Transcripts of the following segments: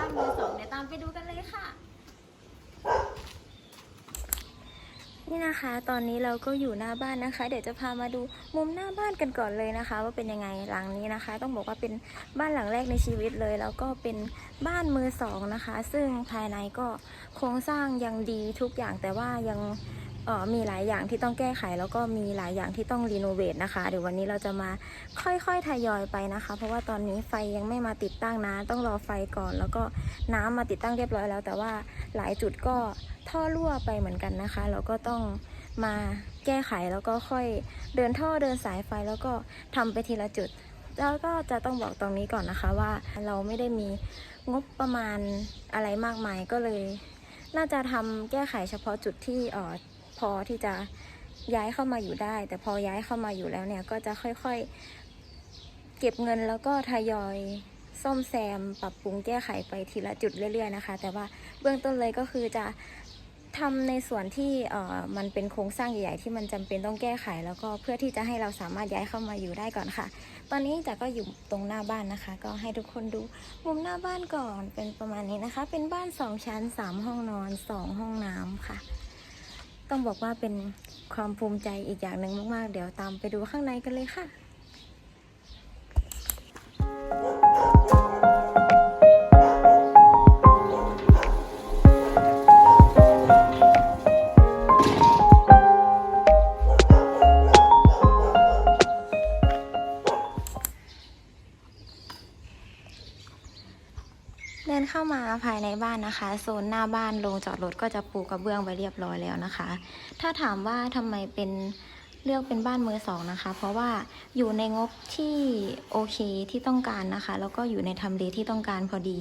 บ้านมือสองเดี๋ยวตามไปดูกันเลยค่ะ นี่นะคะ ตอนนี้เราก็อยู่หน้าบ้านนะคะ เดี๋ยวจะพามาดูมุมหน้าบ้านกันก่อนเลยนะคะ ว่าเป็นยังไงหลังนี้นะคะ ต้องบอกว่าเป็นบ้านหลังแรกในชีวิตเลย แล้วก็เป็นบ้านมือสองนะคะ ซึ่งภายในก็โครงสร้างยังดีทุกอย่างแต่ว่ายัง มีหลายอย่างที่ต้องแก้ไข แล้วก็มีหลายอย่างที่ต้องรีโนเวทนะคะเดี๋ยววันนี้เราจะมาค่อยๆทยอยไปนะคะ เพราะว่าตอนนี้ไฟยังไม่มาติดตั้งนะต้องรอไฟก่อน แล้วก็น้ำมาติดตั้งเรียบร้อยแล้ว แต่ว่าหลายจุดก็ท่อรั่วไปเหมือนกันนะคะ เราก็ต้องมาแก้ไขแล้วก็ค่อยเดินท่อเดินสายไฟแล้วก็ทำไปทีละจุด แล้วก็จะต้องบอกตรงนี้ก่อนนะคะว่าเราไม่ได้มีงบประมาณอะไรมากมายก็เลย น่าจะทำแก้ไขเฉพาะจุดที่อ่อ พอที่จะย้ายเข้ามาอยู่ได้ แต่พอย้ายเข้ามาอยู่แล้วเนี่ยก็จะค่อยๆ เก็บเงินแล้วก็ทยอยซ่อมแซม ปรับปรุงแก้ไขไปทีละจุดเรื่อย ๆ นะคะ แต่ว่าเบื้องต้นเลยก็คือจะทำในส่วนที่เอ่อมันเป็นโครงสร้างใหญ่ๆที่มันจำเป็นต้องแก้ไข แล้วก็เพื่อที่จะให้เราสามารถย้ายเข้ามาอยู่ได้ก่อนค่ะ ตอนนี้จ๋าก็อยู่ตรงหน้าบ้านนะคะ ก็ให้ทุกคนดูมุมหน้าบ้านก่อนเป็นประมาณนี้นะคะ เป็นบ้านสองชั้นสามห้องนอนสองห้องน้ำค่ะ ต้องบอกว่าเป็นความภูมิใจอีกอย่างหนึ่งมากๆ เดี๋ยวตามไปดูข้างในกันเลยค่ะ ในบ้านนะคะ โซนหน้าบ้านโรงจอดรถก็จะปูกระเบื้องไว้เรียบร้อยแล้วนะคะ ถ้าถามว่าทำไมเป็นเลือกเป็นบ้านมือสองนะคะ เพราะว่าอยู่ในงบที่โอเคที่ต้องการนะคะ แล้วก็อยู่ในทำเลที่ต้องการพอดี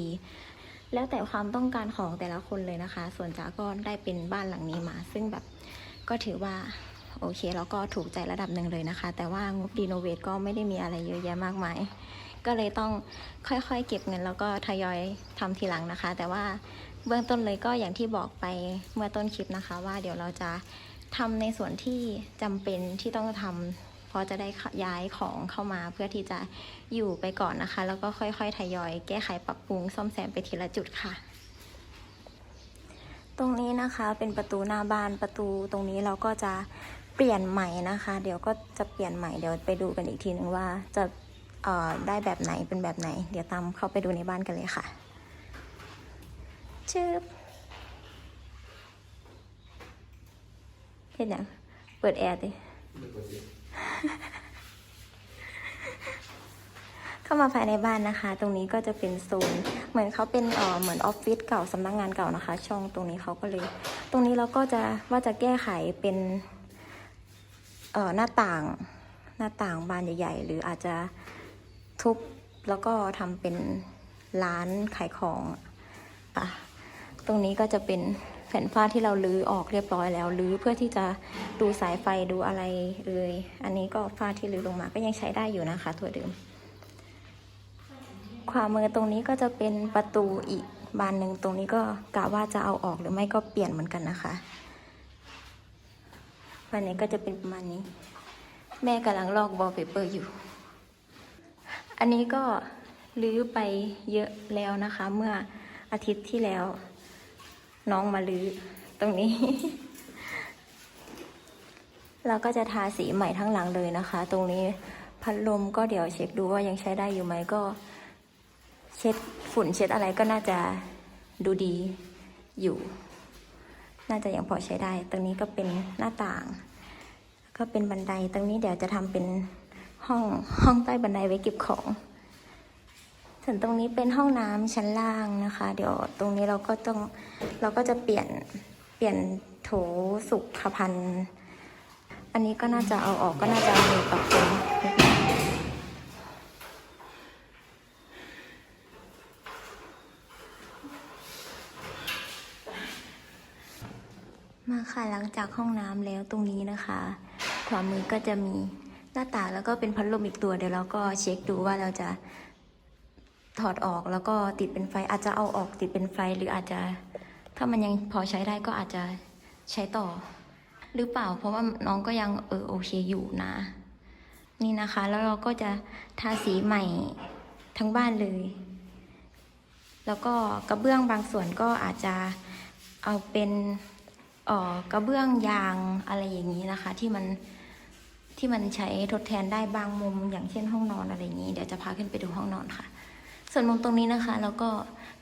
แล้วแต่ความต้องการของแต่ละคนเลยนะคะ ส่วนจ๋าก็ได้เป็นบ้านหลังนี้มา ซึ่งแบบก็ถือว่าโอเคแล้วก็ถูกใจระดับหนึ่งเลยนะคะ แต่ว่างบรีโนเวทก็ไม่ได้มีอะไรเยอะแยะมากมาย ก็เลยต้องค่อยๆ เก็บเงิน แล้วก็ทยอยทำทีหลังนะคะ แต่ว่าเบื้องต้นเลยก็อย่างที่บอกไปเมื่อต้นคลิปนะคะ ว่าเดี๋ยวเราจะทำในส่วนที่จำเป็นที่ต้องทำเพราะจะได้ย้ายของเข้ามาเพื่อที่จะอยู่ไปก่อนนะคะ แล้วก็ค่อยๆทยอยแก้ไขปรับปรุงซ่อมแซมไปทีละจุดค่ะ ตรงนี้นะคะเป็นประตูหน้าบ้านประตูตรงนี้เราก็จะเปลี่ยนใหม่นะคะ เดี๋ยวก็จะเปลี่ยนใหม่เดี๋ยวไปดูกันอีกทีนึงว่าจะ ได้แบบไหนเป็นแบบไหน เดี๋ยวตามเข้าไปดูในบ้านกันเลยค่ะชืบเห็นยังเปิดแอร์ดิเข้ามาภายในบ้านนะคะ ตรงนี้ก็จะเป็นโซน เหมือนเขาเป็นเออเหมือนออฟฟิศเก่าสำนักงานเก่านะคะ ช่องตรงนี้เขาก็เลย ตรงนี้เราก็จะว่าจะแก้ไขเป็นเอ่อหน้าต่างหน้าต่างบานใหญ่ ๆ หรืออาจจะ ทุบแล้วก็ทำเป็นร้านขายของอะตรงนี้ก็จะเป็นแผ่นฝ้าที่เราลื้อออกเรียบร้อยแล้วลื้อเพื่อที่จะดูสายไฟดูอะไรเอ่ยอันนี้ก็ฝ้าที่ลื้อลงมาก็ยังใช้ได้อยู่นะคะ ตัวเดิมขวามือตรงนี้ก็จะเป็นประตูอีกบานหนึ่งตรงนี้ก็กะว่าจะเอาออกหรือไม่ก็เปลี่ยนเหมือนกันนะคะวันนี้ก็จะเป็นประมาณนี้ แม่กำลังลอกบอลเปเปอร์อยู่ อันนี้ก็ลื้อไปเยอะแล้วนะคะ เมื่ออาทิตย์ที่แล้ว น้องมาลื้อตรงนี้ เราก็จะทาสีใหม่ทั้งหลังเลยนะคะ ตรงนี้พัดลมก็เดี๋ยวเช็คดูว่ายังใช้ได้อยู่ไหมก็ เช็ดฝุ่นเช็ดอะไรก็น่าจะดูดีอยู่ น่าจะยังพอใช้ได้ ตรงนี้ก็เป็นหน้าต่าง ก็เป็นบันไดตรงนี้เดี๋ยวจะทำเป็น ห้องห้องใต้บันไดไว้เก็บของ ส่วนตรงนี้เป็นห้องน้ำชั้นล่างนะคะ เดี๋ยวตรงนี้เราก็ต้องเราก็จะเปลี่ยนเปลี่ยนโถสุขภัณฑ์ อันนี้ก็น่าจะเอาออกก็น่าจะมีปรับปรุงมาค่ะหลังจากห้องน้ำแล้วตรงนี้นะคะขวามือก็จะมี หน้าต่างแล้วก็เป็นพัดลมอีกตัวเดี๋ยวเราก็เช็คดูว่าเราจะถอดออกแล้วก็ติดเป็นไฟอาจจะเอาออกติดเป็นไฟหรืออาจจะ ถ้ามันยังพอใช้ได้ก็อาจจะใช้ต่อ หรือเปล่า เพราะว่าน้องก็ยังเออโอเคอยู่นะ นี่นะคะ แล้วเราก็จะทาสีใหม่ทั้งบ้านเลย แล้วก็กระเบื้องบางส่วนก็อาจจะเอาเป็นออกระเบื้องยางอะไรอย่างนี้นะคะ ที่มัน ที่มันใช้ทดแทนได้บางมุมอย่างเช่นห้องนอนอะไรอย่างนี้เดี๋ยวจะพาขึ้นไปดูห้องนอนค่ะ ส่วนมุมตรงนี้นะคะ แล้วก็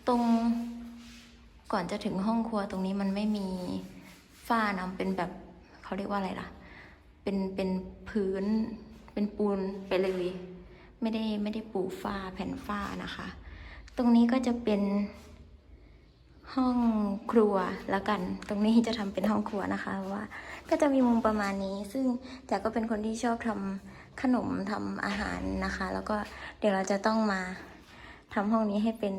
ตรงก่อนจะถึงห้องครัวตรงนี้มันไม่มีฝ้านะเป็นแบบเขาเรียกว่าอะไรล่ะ เป็นเป็นพื้นเป็นปูนไปเลย ไม่ได้ไม่ได้ปูฝ้าแผ่นฝ้านะคะ ตรงนี้ก็จะเป็น ห้องครัวแล้วกัน ตรงนี้จะทำเป็นห้องครัวนะคะเพราะว่า ก็จะมีมุมประมาณนี้ ซึ่งจ๋าก็เป็นคนที่ชอบทำขนมทำอาหารนะคะ แล้วก็เดี๋ยวเราจะต้องมาทำห้องนี้ให้เป็น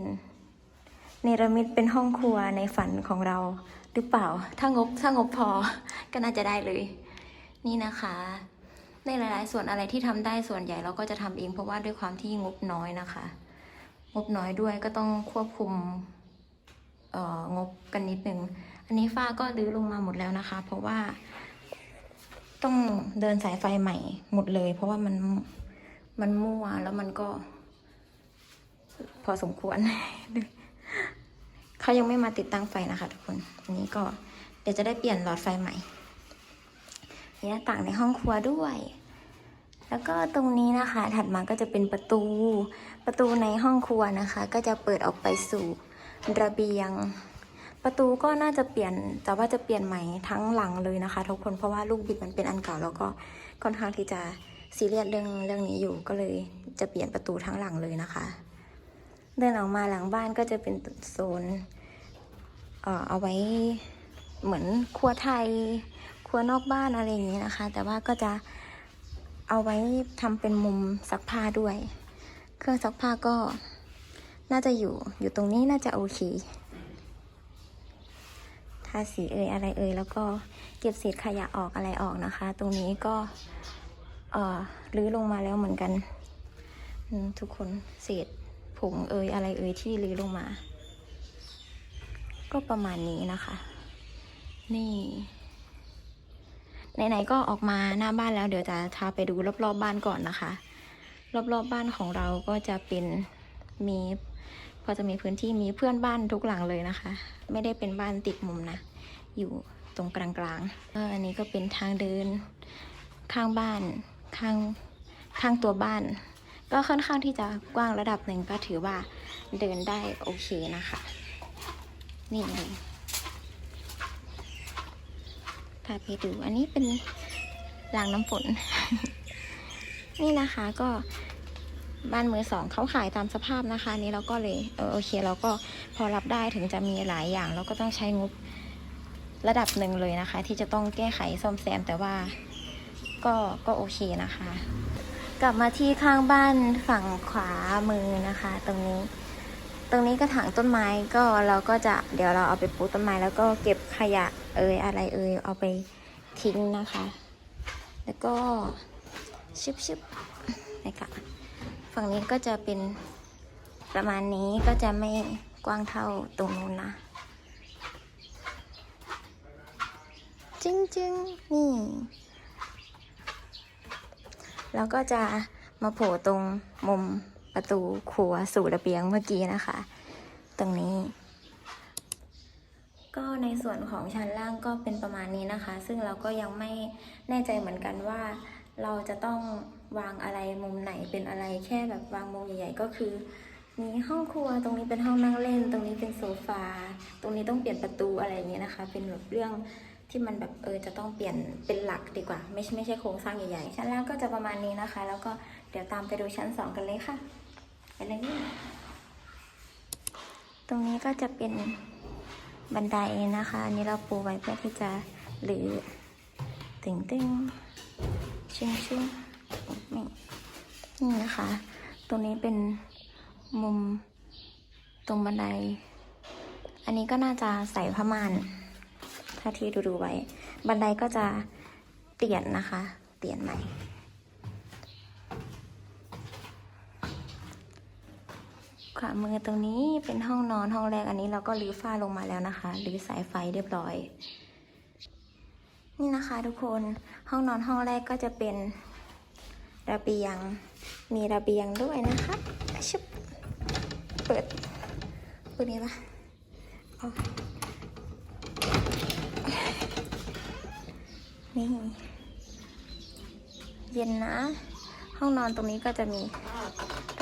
เนรมิตเป็นห้องครัวในฝันของเราหรือเปล่า ถ้างบถ้างบพอก็น่าจะได้เลย นี่นะคะ ในหลาย ๆ ส่วนอะไรที่ทำได้ส่วนใหญ่เราก็จะทำเองเพราะว่าด้วยความที่งบน้อยนะคะ งบน้อยด้วยก็ต้องควบคุม งบกันนิดนึง อันนี้ฝ้าก็รื้อลงมาหมดแล้วนะคะ เพราะว่าต้องเดินสายไฟใหม่หมดเลย เพราะว่ามันมันมั่วแล้วมันก็ พอสมควร เขายังไม่มาติดตั้งไฟนะคะ ทุกคน อันนี้ก็เดี๋ยวจะได้เปลี่ยนหลอดไฟใหม่มีหน้าต่างในห้องครัวด้วย แล้วก็ตรงนี้นะคะ ถัดมาก็จะเป็นประตู ประตูในห้องครัวนะคะ ก็จะเปิดออกไปสู่ ระเบียง ประตูก็น่าจะเปลี่ยนแต่ว่าจะเปลี่ยนใหม่ทั้งหลังเลยนะคะ ทุกคนเพราะว่าลูกบิดมันเป็นอันเก่าแล้วก็ค่อนข้างที่จะซีเรียสเรื่องเรื่องนี้อยู่ก็เลยจะเปลี่ยนประตูทั้งหลังเลยนะคะ เดินออกมาหลังบ้านก็จะเป็นโซนเอ่อเอาไว้เหมือนครัวไทยครัวนอกบ้านอะไรอย่างนี้นะคะ แต่ว่าก็จะเอาไว้ทำเป็นมุมซักผ้าด้วย เครื่องซักผ้าก็ น่าจะอยู่อยู่ตรงนี้น่าจะโอเคทาสีเอ่ยอะไรเอ่ยแล้วก็เก็บเศษขยะออกอะไรออกนะคะ ตรงนี้ก็เอ่อรื้อลงมาแล้วเหมือนกันทุกคนเศษผงเอ่ยอะไรเอ่ยที่รื้อลงมา ก็ประมาณนี้นะคะ นี่ไหนๆก็ออกมาหน้าบ้านแล้วเดี๋ยวจะพาไปดูรอบๆบบ้านก่อนนะคะ รอบๆบบ้านของเราก็จะเป็นมี พอจะมีพื้นที่มีเพื่อนบ้านทุกหลังเลยนะคะ ไม่ได้เป็นบ้านติดมุมนะ อยู่ตรงกลางๆเอออันนี้ก็เป็นทางเดินข้างบ้านข้างข้างตัวบ้าน ก็ค่อนข้างที่จะกว้างระดับหนึ่งก็ถือว่าเดินได้โอเคนะคะ นี่เลยพาไปดูอันนี้เป็นรางน้ำฝน นี่นะคะก็ บ้านมือสองเขาขายตามสภาพนะคะนี้เราก็เลยเออโอเคเราก็พอรับได้ถึงจะมีหลายอย่างเราก็ต้องใช้งบระดับหนึ่งเลยนะคะ ที่จะต้องแก้ไขซ่อมแซมแต่ว่าก็ก็โอเคนะคะ กลับมาที่ข้างบ้านฝั่งขวามือนะคะ ตรงนี้ ตรงนี้ก็ถังต้นไม้ก็เราก็จะเดี๋ยวเราเอาไปปลูกต้นไม้แล้วก็เก็บขยะเอ่ยอะไรเอ่ยเอาไปทิ้งนะคะ แล้วก็ชิบชิบนะคะ ฝั่งนี้ก็จะเป็นประมาณนี้ก็จะไม่กว้างเท่าตรงนู้นนะจริงจริงๆนี่ แล้วก็จะมาโผล่ตรงมุมประตูครัวสู่ระเบียงเมื่อกี้นะคะ ตรงนี้ ก็ในส่วนของชั้นล่างก็เป็นประมาณนี้นะคะ ซึ่งเราก็ยังไม่แน่ใจเหมือนกันว่าเราจะต้อง วางอะไรมุมไหนเป็นอะไรแค่แบบวางมุมใหญ่ ๆ ก็คือ มีห้องครัวตรงนี้เป็นห้องนั่งเล่น ตรงนี้เป็นโซฟา ตรงนี้ต้องเปลี่ยนประตูอะไรอย่างเงี้ยนะคะ เป็นแบบเรื่องที่มันแบบเออจะต้องเปลี่ยนเป็นหลักดีกว่า ไม่ใช่ไม่ใช่โครงสร้างใหญ่ๆชั้นล่างก็จะประมาณนี้นะคะ แล้วก็เดี๋ยวตามไปดูชั้นสองกันเลยค่ะไปเลยตรงนี้ก็จะเป็นบันไดนะคะ อันนี้เราปูไว้เพื่อที่จะหรือตึงตึงชิงชิง นี่นี่นะคะ ตรงนี้เป็นมุมตรงบันได อันนี้ก็น่าจะใส่ผ้าม่านถ้าที่ดูดูๆไว้ บันไดก็จะเปลี่ยนนะคะเปลี่ยนใหม่ ขวามือตรงนี้เป็นห้องนอนห้องแรกอันนี้เราก็รื้อฝ้าลงมาแล้วนะคะรื้อสายไฟเรียบร้อย นี่นะคะทุกคนห้องนอนห้องแรกก็จะเป็น ระเบียง มีระเบียงด้วยนะคะชึบเปิดเปิดนี้ปะเอนี่ เย็นนะ ห้องนอนตรงนี้ก็จะมี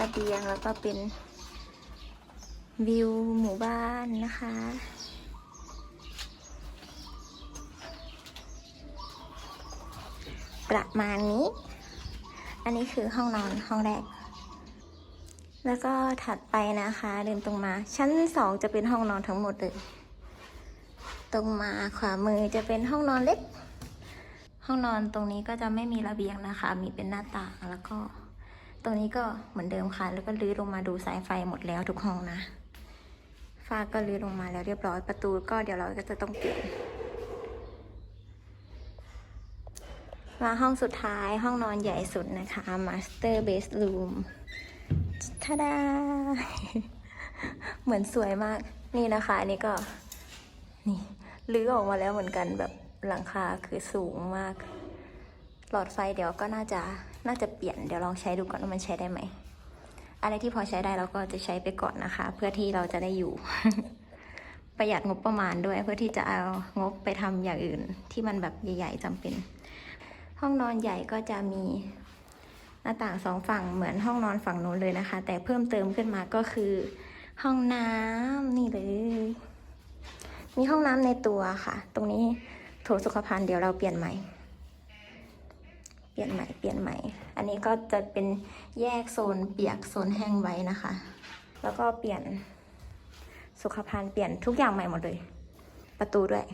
ระเบียงแล้วก็เป็นวิวหมู่บ้านนะคะประมาณนี้ อันนี้คือห้องนอนห้องแรก แล้วก็ถัดไปนะคะ เดินตรงมา ชั้นสองจะเป็นห้องนอนทั้งหมดเลย ตรงมาขวามือจะเป็นห้องนอนเล็ก ห้องนอนตรงนี้ก็จะไม่มีระเบียงนะคะ มีเป็นหน้าต่างแล้วก็ ตรงนี้ก็เหมือนเดิมค่ะ แล้วก็ลื้อลงมาดูสายไฟหมดแล้วทุกห้องนะฝ้าก็ลื้อลงมาแล้วเรียบร้อยประตูก็เดี๋ยวเราก็จะต้องเปลี่ยน มาห้องสุดท้ายห้องนอนใหญ่สุดนะคะ Master Bedroom ท่าดา เหมือนสวยมาก นี่นะคะอันนี้ก็ นี่ลื้อออกมาแล้วเหมือนกันแบบหลังคาคือสูงมาก หลอดไฟเดี๋ยวก็น่าจะน่าจะเปลี่ยนเดี๋ยวลองใช้ดูก่อนว่ามันใช้ได้ไหม อะไรที่พอใช้ได้เราก็จะใช้ไปก่อนนะคะ เพื่อที่เราจะได้อยู่ ประหยัดงบประมาณด้วย เพื่อที่จะเอางบไปทำอย่างอื่น ที่มันแบบใหญ่ ๆจำเป็น ห้องนอนใหญ่ก็จะมีหน้าต่างสองฝั่งเหมือนห้องนอนฝั่งนู้นเลยนะคะ แต่เพิ่มเติมขึ้นมาก็คือ ห้องน้ำนี่เลย มีห้องน้ำในตัวค่ะ ตรงนี้โถสุขภัณฑ์เดี๋ยวเราเปลี่ยนใหม่ เปลี่ยนใหม่เปลี่ยนใหม่ อันนี้ก็จะเป็นแยกโซนเปียกโซนแห้งไว้นะคะ แล้วก็เปลี่ยนสุขภัณฑ์เปลี่ยนทุกอย่างใหม่หมดเลย ประตูด้วย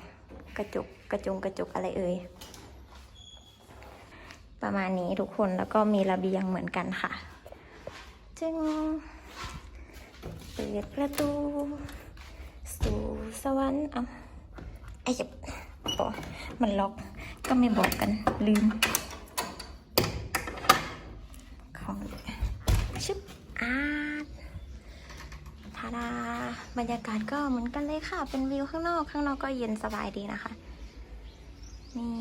กระจกกระจงกระจกอะไรเอ่ย ประมาณนี้ทุกคนแล้วก็มีระเบียงเหมือนกันค่ะ จึงเปิดประตู สู่สวรรค์เอาไอ้ยับปอมันล็อกก็ไม่บอกกันลืมของชึบอาดทาดาบรรยากาศก็เหมือนกันเลยค่ะ เป็นวิวข้างนอก ข้างนอกก็เย็นสบายดีนะคะ นี่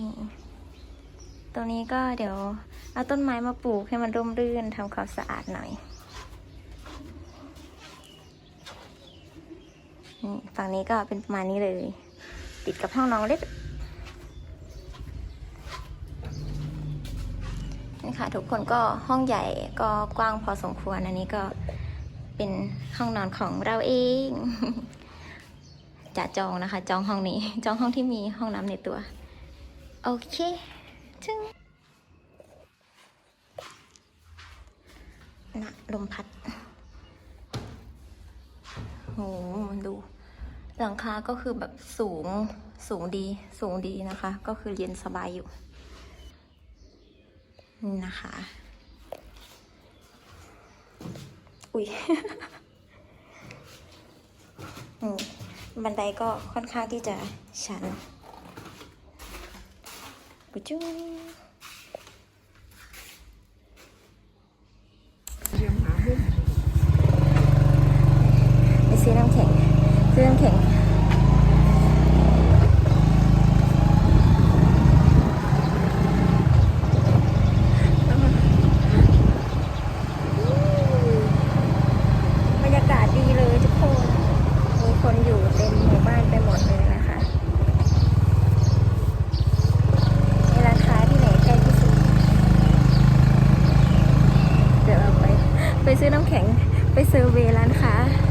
ตรงนี้ก็เดี๋ยวเอาต้นไม้มาปลูกให้มันร่มรื่นทำความสะอาดหน่อยฝั่งนี้ก็เป็นประมาณนี้เลย ติดกับห้องน้องเล็กนี่ค่ะ ทุกคนก็ห้องใหญ่ก็กว้างพอสมควร อันนี้ก็เป็นห้องนอนของเราเองจะจองนะคะ จองห้องนี้ จองห้องที่มีห้องน้ำในตัว โอเค จึงนะลมพัด โหดู หลังคาก็คือแบบสูง สูงดี สูงดีนะคะ ก็คือเย็นสบายอยู่ นะคะ อุ้ยบันไดก็ค่อนข้างที่จะชัน ปุจุงไปซื้อน้ำแข็งซื้อน้ำแข็งบรรยากาศดีเลยทุกคน มีคนอยู่เต็มหมู่บ้านไปหมดเลยนะคะ มีร้านค้าที่ไหนใกล้ที่สุด เดี๋ยวเราไป ไปซื้อน้ำแข็ง ไปเซ เวย์ร้านค้า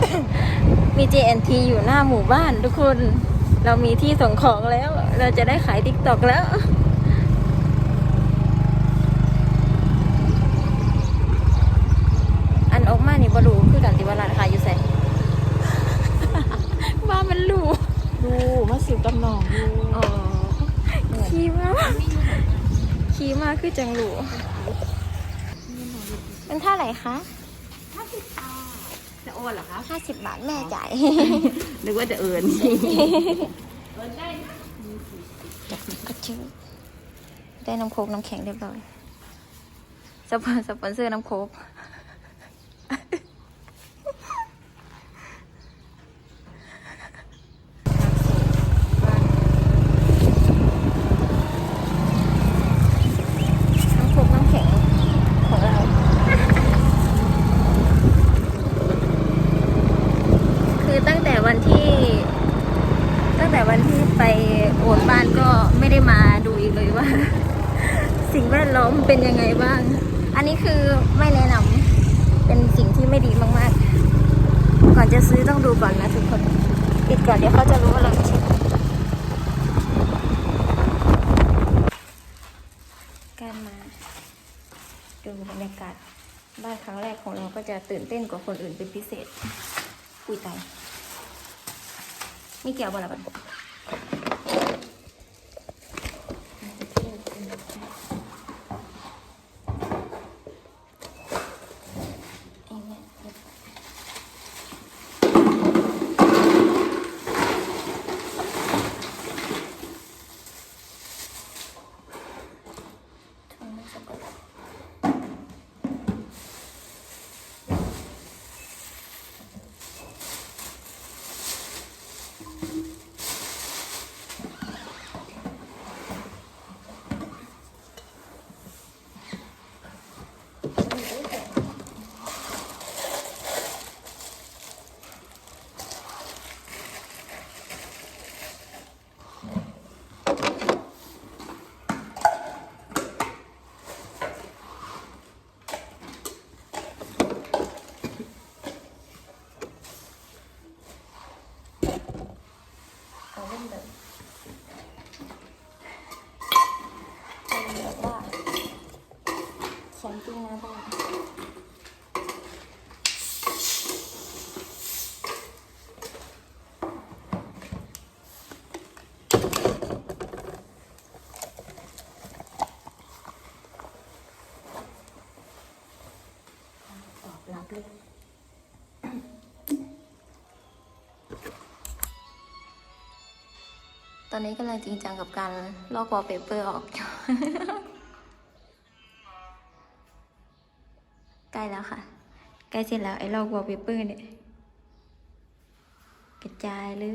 เออมี JNT อยู่หน้าหมู่บ้านทุกคน เรามีที่ส่งของแล้ว เราจะได้ขายติ๊กตอกแล้วอันออกมานี่บรูคือกันติวาร้านค้าอยู่ใส่ว่ามันรูดู มาสิวกับน้องดูอ๋อขี่มาขี่มาคือจังหรูเป็นเท่าไหร่คะจะโอนเหรอคะห้าสิบบาทแม่จ่ายนึกว่าจะเอิญก็ชื่อได้น้ำโคกน้ำแข็งเรียบร้อยสปอนสปอนเซอร์น้ำโคกน้ำโคกน้ำแข็งของเรา คือตั้งแต่วันที่ ตั้งแต่วันที่ไปโอนบ้านก็ไม่ได้มาดูอีกเลยว่า สิ่งแวดล้อมเป็นยังไงบ้าง อันนี้คือไม่แนะนำเป็นสิ่งที่ไม่ดีมากๆ ก่อนจะซื้อต้องดูก่อนนะทุกคน ปิดก่อนเดี๋ยวเขาจะรู้ว่าเราไม่ใช่การมา ดูบรรยากาศบ้านครั้งแรกของเราก็จะตื่นเต้นกว่าคนอื่นเป็นพิเศษอุ้ยตายมีเกี่ยวบอละบัดถุงมือสกปรกเอาเล่นเลยเป็นแบบว่าแคมปิ้งหน้าบ้าน ตอบรับเลย ต อนนี้กำลังจริงจังกับการลอกวอลเปเปอร์ออกอยู่ใกล้แล้วค่ะ ใกล้เสร็จแล้วไอ้ลอกวอลเปเปอร์เนี่ย กระจายเลย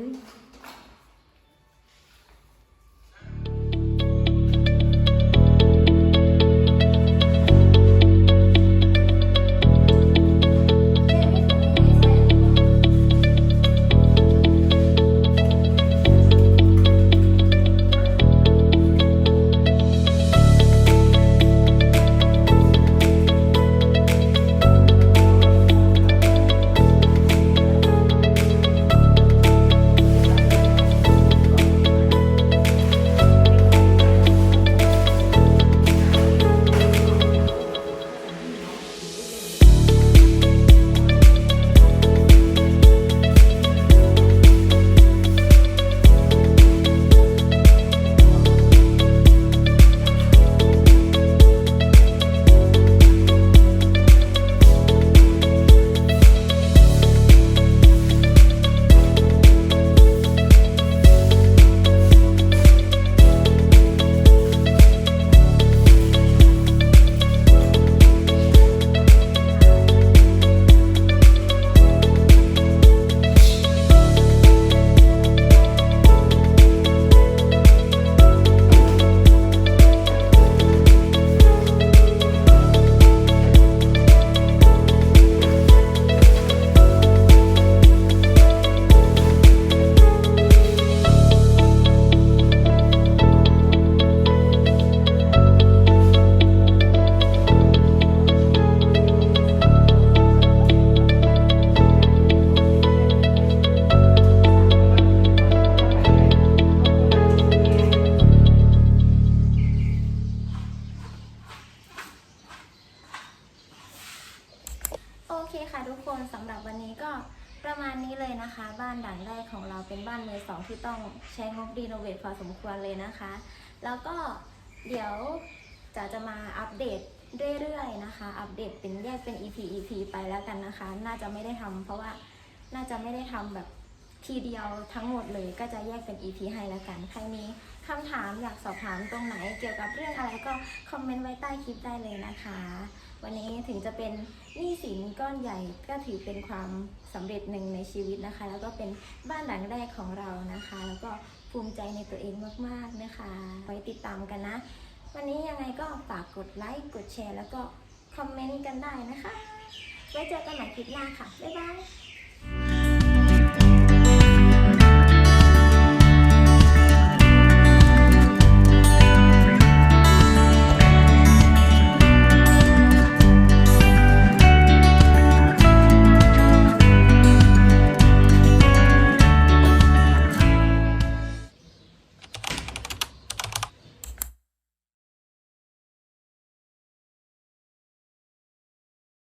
ทุกคนสำหรับวันนี้ก็ประมาณนี้เลยนะคะ บ้านหลังแรกของเราเป็นบ้านมือสองที่ต้องใช้งบรีโนเวทพอสมควรเลยนะคะ แล้วก็เดี๋ยวจะจะมาอัปเดตเรื่อยๆนะคะ อัปเดตเป็นแยกเป็น EP EP ไปแล้วกันนะคะ น่าจะไม่ได้ทำเพราะว่าน่าจะไม่ได้ทำแบบทีเดียวทั้งหมดเลยก็จะแยกเป็น EP ให้แล้วกัน ใครมีคำถามอยากสอบถามตรงไหนเกี่ยวกับเรื่องอะไรก็คอมเมนต์ไว้ใต้คลิปได้เลยนะคะ วันนี้ถึงจะเป็น นี้สินก้อนใหญ่ก็ถือเป็นความสำเร็จหนึ่งในชีวิตนะคะ แล้วก็เป็นบ้านหลังแรกของเรานะคะ แล้วก็ภูมิใจในตัวเองมากๆนะคะไว้ติดตามกันนะ วันนี้ยังไงก็ฝากกดไลค์กดแชร์ แล้วก็คอมเมนต์กันได้นะคะไว้เจอกันใหม่คลิปหน้าค่ะบ๊ายบาย